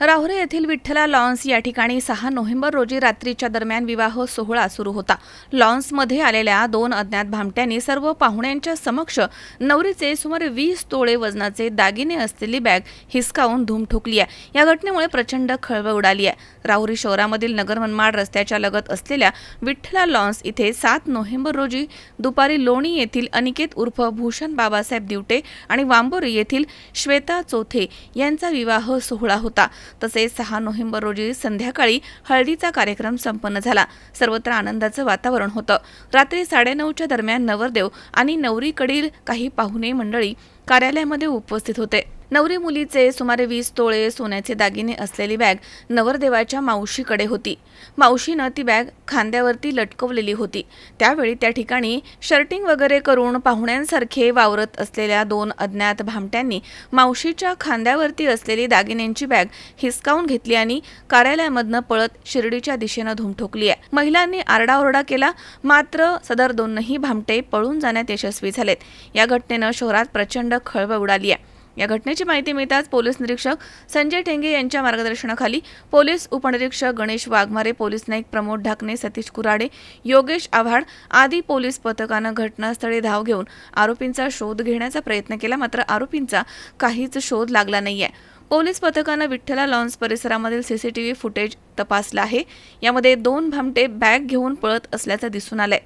राहुरे येथील विठ्ठला लॉन्स या ठिकाणी सहा नोव्हेंबर रोजी रात्रीच्या दरम्यान विवाह सोहळा सुरू होता. लॉन्समध्ये आलेल्या दोन अज्ञात भामट्यांनी सर्व पाहुण्यांच्या समक्ष नवरीचे सुमारे वीस तोळे वजनाचे दागिने असलेली बॅग हिसकावून धूम ठोकली आहे. या घटनेमुळे प्रचंड खळबळ उडाली आहे. राहुरी शहरामधील नगर मनमाड रस्त्याच्या लगत असलेल्या विठ्ठला लॉन्स इथे सात नोव्हेंबर रोजी दुपारी लोणी येथील अनिकेत उर्फ भूषण बाबासाहेब दिवटे आणि वांबोरी येथील श्वेता चोथे यांचा विवाह सोहळा होता. तसेच सहा नोव्हेंबर रोजी संध्याकाळी हळदीचा कार्यक्रम संपन्न झाला. सर्वत्र आनंदाचं वातावरण होतं. रात्री साडेनऊच्या दरम्यान नवरदेव आणि नवरीकडील काही पाहुणे मंडळी कार्यालयामध्ये उपस्थित होते. नवरी मुलीचे सुमारे वीस तोळे सोन्याचे दागिने असलेली बॅग नवरदेवाच्या मावशीकडे होती. मावशीनं ती बॅग खांद्यावरती लटकवलेली होती. त्यावेळी त्या ठिकाणी शर्टिंग वगैरे करून पाहुण्यांसारखे वावरत असलेल्या दोन अज्ञात भामट्यांनी मावशीच्या खांद्यावरती असलेली दागिन्यांची बॅग हिसकावून घेतली आणि कार्यालयामधनं पळत शिर्डीच्या दिशेनं धूम ठोकली आहे. महिलांनी आरडाओरडा केला. मात्र सदर दोनही भामटे पळून जाण्यात यशस्वी झालेत. या घटनेनं शहरात प्रचंड खळबळ उडाली आहे. या घटनेची माहिती मिळताच पोलीस निरीक्षक संजय ठेंगे यांच्या मार्गदर्शनाखाली पोलीस उपनिरीक्षक गणेश वाघमारे पोलीस नाईक प्रमोद ढाकणे सतीश कुराडे योगेश आव्हाड आदी पोलीस पथकानं घटनास्थळी धाव घेऊन आरोपींचा शोध घेण्याचा प्रयत्न केला. मात्र आरोपींचा काहीच शोध लागला नाहीये. पोलीस पथकानं विठ्ठला लॉन्स परिसरामधील सीसीटीव्ही फुटेज तपासलं आहे. यामध्ये दोन भामटे बॅग घेऊन पळत असल्याचं दिसून आलंय.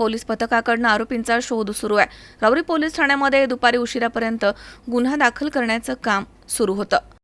पोलीस पथकाकडनं आरोपींचा शोध सुरू आहे. राऊरी पोलीस ठाण्यामध्ये दुपारी उशिरापर्यंत गुन्हा दाखल करण्याचं काम सुरू होतं.